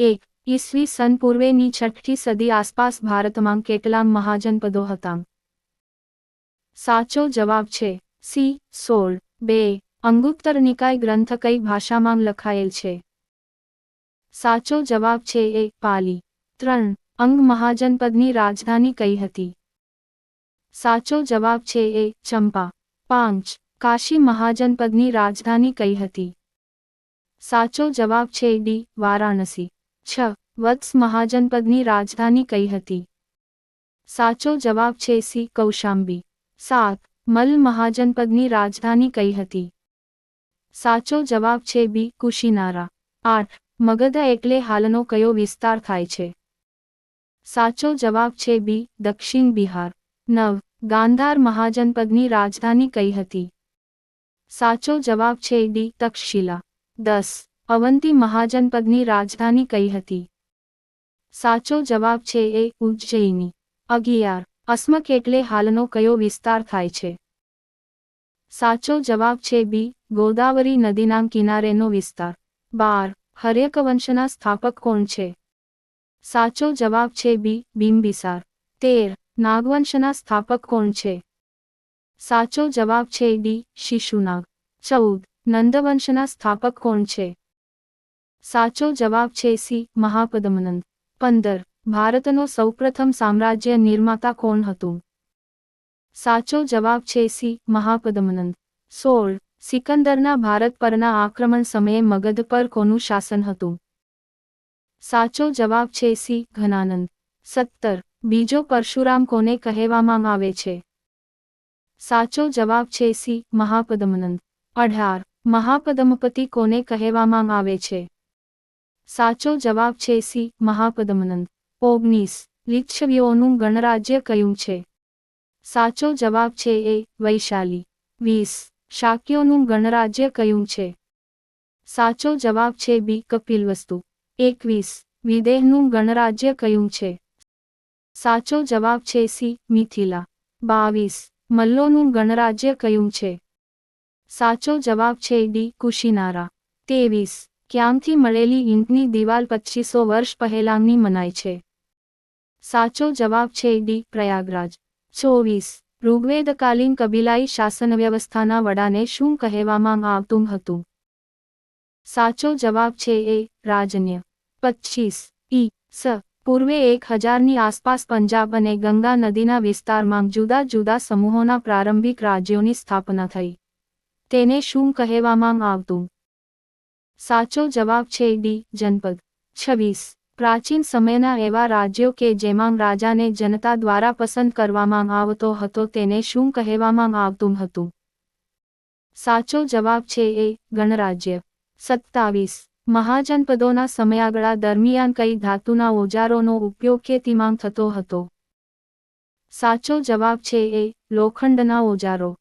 એક, ઈસવી સન પૂર્વેની છઠ્ઠી સદી આસપાસ ભારતમાં કેટલા મહાજનપદો હતા. સાચો જવાબ છે, સી, સોળ, બે, અંગુત્તર નિકાય ગ્રંથ કઈ ભાષામાં લખાયેલ છે? સાચો જવાબ છે એ, પાલી. ત્રણ, અંગ મહાજનપદની રાજધાની કઈ હતી? સાચો જવાબ છે એ, ચંપા. પાંચ, કાશી મહાજનપદની રાજધાની કઈ હતી? સાચો જવાબ છે ડી, વારાણસી. છ, વત્સ મહાજનપદની રાજધાની કઈ હતી? સાચો જવાબ છે સી, કૌશાંબી. સાત, મલ મહાજનપદની રાજધાની કઈ હતી? સાચો જવાબ છે બી, કુશીનારા. આઠ, મગધ એટલે હાલનો કયો વિસ્તાર થાય છે? સાચો જવાબ છે બી, દક્ષિણ બિહાર. નવ, ગાંધાર મહાજનપદની રાજધાની કઈ હતી? સાચો જવાબ છે ડી, તક્ષશિલા. દસ અવંતી મહાજનપદની રાજધાની કઈ હતી? સાચો જવાબ છે એ ઉજ્જૈની. અગિયાર. અસ્મક એટલે હાલનો કયો વિસ્તાર થાય છે? સાચો જવાબ છે બી. ગોદાવરી નદીના કિનારેનો વિસ્તાર. બાર. હર્યકવંશના સ્થાપક કોણ છે? સાચો જવાબ છે બી. બિંબિસાર. તેર. નાગવંશના સ્થાપક કોણ છે? સાચો જવાબ છે ડી. શિશુનાગ. ચૌદ. નંદવંશના સ્થાપક કોણ છે? સાચો જવાબ છે સી, મહાપદમનંદ. પંદર, ભારતનો સૌપ્રથમ સામ્રાજ્ય નિર્માતા કોણ હતું? સાચો જવાબ છે સી, મહાપદમનંદ. સોળ, સિકંદરના ભારત પરના આક્રમણ સમયે મગધ પર કોનું શાસન હતું? સાચો જવાબ છે સી, ઘનાનંદ. સત્તર, બીજો પરશુરામ કોને કહેવામાં આવે છે? સાચો જવાબ છે સી, મહાપદમનંદ. અઢાર, મહાપદમપતિ કોને કહેવામાં આવે છે? સાચો જવાબ છે સી, મહાપદમનંદ. ઓગણીસ, લીચ્છવીઓનું ગણરાજ્ય કયું છે? સાચો જવાબ છે એ, વૈશાલી. વીસ, શાક્યોનું ગણરાજ્ય કયું છે? સાચો જવાબ છે બી, કપિલવસ્તુ. એકવીસ, વિદેહનું ગણરાજ્ય કયું છે? સાચો જવાબ છે સી, મિથિલા. બાવીસ, મલ્લોનું ગણરાજ્ય કયું છે? સાચો જવાબ છે ડી, કુશીનારા. તેવીસ ક્યાંથી મળેલી ઈંટની દિવાલ પચ્ચીસો વર્ષ પહેલાંની મનાય છે? સાચો જવાબ છે ડી. પ્રયાગરાજ. ચોવીસ. ઋગ્વેદકાલીન કબીલાઈ શાસન વ્યવસ્થાના વડાને શું કહેવામાં આવતું હતું? સાચો જવાબ છે એ. રાજન્ય. પચ્ચીસ ઈ. સ. પૂર્વે એક હજારની આસપાસ પંજાબ અને ગંગા નદીના વિસ્તારમાં જુદા જુદા સમૂહોના પ્રારંભિક રાજ્યોની સ્થાપના થઈ. તેને શું કહેવામાં આવતું? સાચો જવાબ છે ડી, જનપદ. છવ્વીસ. પ્રાચીન સમયના એવા રાજ્યો કે જેમાં રાજાને જનતા દ્વારા પસંદ કરવામાં આવતો હતો તેને શું કહેવામાં આવતું હતું? સાચો જવાબ છે એ, ગણરાજ્ય. સત્તાવીસ. મહાજનપદોના સમયાગળા દરમિયાન કઈ ધાતુના ઓજારોનો ઉપયોગ કે તિમાંગ થતો હતો? સાચો જવાબ છે એ, લોખંડના ઓજારો.